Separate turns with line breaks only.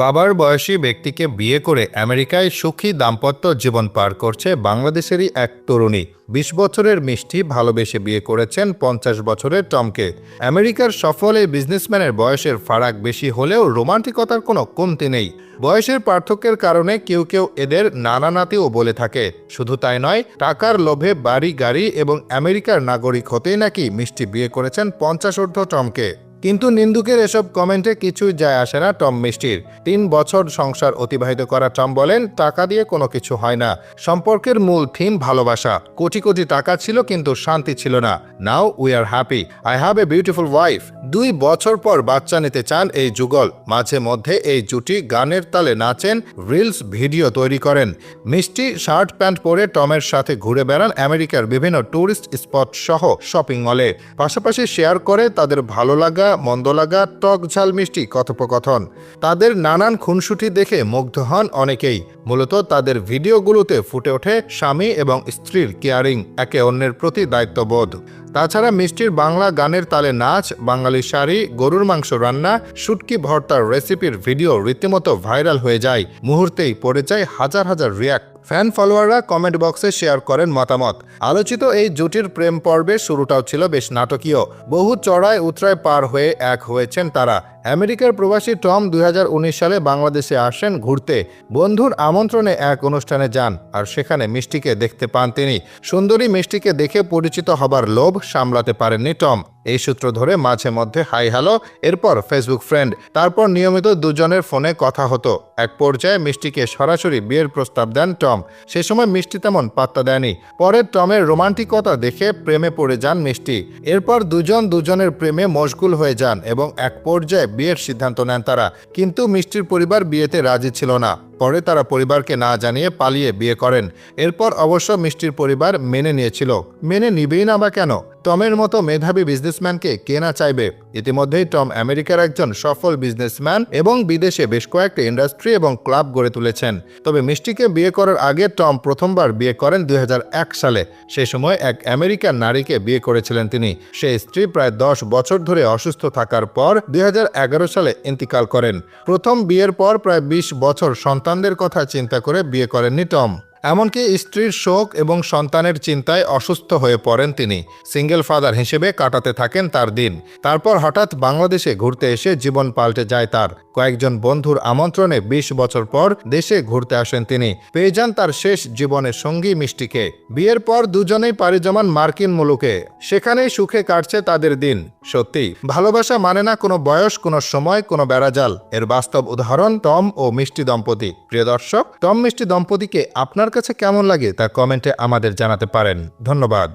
বাবার বয়সী ব্যক্তিকে বিয়ে করে আমেরিকায় সুখী দাম্পত্য জীবন পার করছে বাংলাদেশেরই এক তরুণী। বিশ বছরের মিষ্টি ভালোবেসে বিয়ে করেছেন পঞ্চাশ বছরের টমকে। আমেরিকার সফল এই বিজনেসম্যানের বয়সের ফারাক বেশি হলেও রোমান্টিকতার কোনো কমতি নেই। বয়সের পার্থক্যের কারণে কেউ কেউ এদের নানা নাতিও বলে থাকে। শুধু তাই নয়, টাকার লোভে বাড়ি গাড়ি এবং আমেরিকার নাগরিক হতেই নাকি মিষ্টি বিয়ে করেছেন পঞ্চাশ ঊর্ধ্ব টমকে। কিন্তু নিন্দুকের এসব কমেন্টে কিছুই যায় আসে না টম মিষ্টির। তিন বছর সংসার অতিবাহিত করা টম বলেন, টাকা দিয়ে কোনো কিছু হয় না। সম্পর্কের মূল থিম ভালোবাসা। কোটি কোটি টাকা ছিল কিন্তু শান্তি ছিল না। Now we are happy I have a beautiful wife দুই বছর পর বাচ্চা নিতে চান এই যুগল। মাঝে মধ্যে এই জুটি গানের তালে নাচেন, রিলস ভিডিও তৈরি করেন। মিষ্টি শার্ট প্যান্ট পরে টমের সাথে ঘুরে বেড়ান আমেরিকার বিভিন্ন ট্যুরিস্ট স্পট সহ শপিং মলে। পাশাপাশি শেয়ার করে তাদের ভালো লাগা মন্দ লাগা টক ঝাল, মিষ্টি কথোপকথন। তাদের নানান খুনসুটি দেখে মুগ্ধ হন অনেকেই। মূলত তাদের ভিডিওগুলোতে ফুটে ওঠে স্বামী এবং স্ত্রীর কেয়ারিং, একে অন্যের প্রতি দায়িত্ববোধ। তাছাড়া মিষ্টির বাংলা গানের তালে নাচ, বাঙালি শাড়ি, গরুর মাংস রান্না, শুটকি ভর্তার রেসিপির ভিডিও রীতিমতো ভাইরাল হয়ে যায়। মুহূর্তেই পড়ে যায় হাজার হাজার রিয়াক্ট। ফ্যান ফলোয়াররা কমেন্ট বক্সে শেয়ার করেন মতামত। আলোচিত এই জুটির প্রেম পর্বের শুরুটাও ছিল বেশ নাটকীয়। বহু চড়ায় উতরায় পার হয়ে এক হয়েছেন তারা। আমেরিকার প্রবাসী টম দুই হাজার উনিশ সালে বাংলাদেশে আসেন ঘুরতে। বন্ধুর আমন্ত্রণে এক অনুষ্ঠানে যান, আর সেখানে মিষ্টিকে দেখতে পান তিনি। সুন্দরী মিষ্টিকে দেখে পরিচিত হবার লোভ সামলাতে পারেননি টম। এই সূত্র ধরে মাঝে মধ্যে হাই হ্যালো, এরপর ফেসবুক ফ্রেন্ড, তারপর নিয়মিত দুজনের ফোনে কথা হতো। এক পর্যায়ে মিষ্টিকে সরাসরি বিয়ের প্রস্তাব দেন টম। সে সময় মিষ্টি তেমন পাত্তা দেয়নি। পরে টমের রোমান্টিকতা দেখে প্রেমে পড়ে যান মিষ্টি। এরপর দুজন দুজনের প্রেমে মশগুল হয়ে যান এবং এক পর্যায়ে বিয়ের সিদ্ধান্ত নেন তারা। কিন্তু মিষ্টির পরিবার বিয়েতে রাজি ছিল না। পরে তারা পরিবারকে না জানিয়ে পালিয়ে বিয়ে করেন। এরপর অবশ্য মিষ্টির পরিবার মেনে নিয়েছিল। মেনে নিবেই না বা কেন? টমের মতো মেধাবী বিজনেসম্যানকে কে না চাইবে? ইতিমধ্যেই টম আমেরিকার একজন সফল বিজনেসম্যান এবং বিদেশে বেশ কয়েকটি ইন্ডাস্ট্রি এবং ক্লাব গড়ে তুলেছেন। তবে মিষ্টিকে বিয়ে করার আগে টম প্রথমবার বিয়ে করেন দুই হাজার এক সালে। সেই সময় এক আমেরিকান নারীকে বিয়ে করেছিলেন তিনি। সেই স্ত্রী প্রায় দশ বছর ধরে অসুস্থ থাকার পর দুই হাজার এগারো সালে ইন্তিকাল করেন। প্রথম বিয়ের পর প্রায় ২০ বছর সন্তানদের কথা চিন্তা করে বিয়ে করেননি টম। এমনকি স্ত্রীর শোক এবং সন্তানের চিন্তায় অসুস্থ হয়ে পড়েন তিনি। সিঙ্গেল ফাদার হিসেবে কাটাতে থাকেন তার দিন। তারপর হঠাৎ বাংলাদেশে ঘুরতে এসে জীবন পাল্টে যায় তার। কয়েকজন বন্ধুর আমন্ত্রণে ২০ বছর পর দেশে ঘুরতে আসেন তিনি। পেয়ে যান তার শেষ জীবনের সঙ্গী মিষ্টিকে। বিয়ের পর দুজনেই পাড়ি জমান মার্কিন মুলুকে। সেখানেই সুখে কাটছে তাদের দিন। সত্যি, ভালোবাসা মানে না কোনো বয়স, কোনো সময়, কোনো বেড়াজাল। এর বাস্তব উদাহরণ টম ও মিষ্টি দম্পতি। প্রিয় দর্শক, টম মিষ্টি দম্পতিকে আপনার কাছে কেমন লাগে তা কমেন্টে আমাদের জানাতে পারেন। ধন্যবাদ।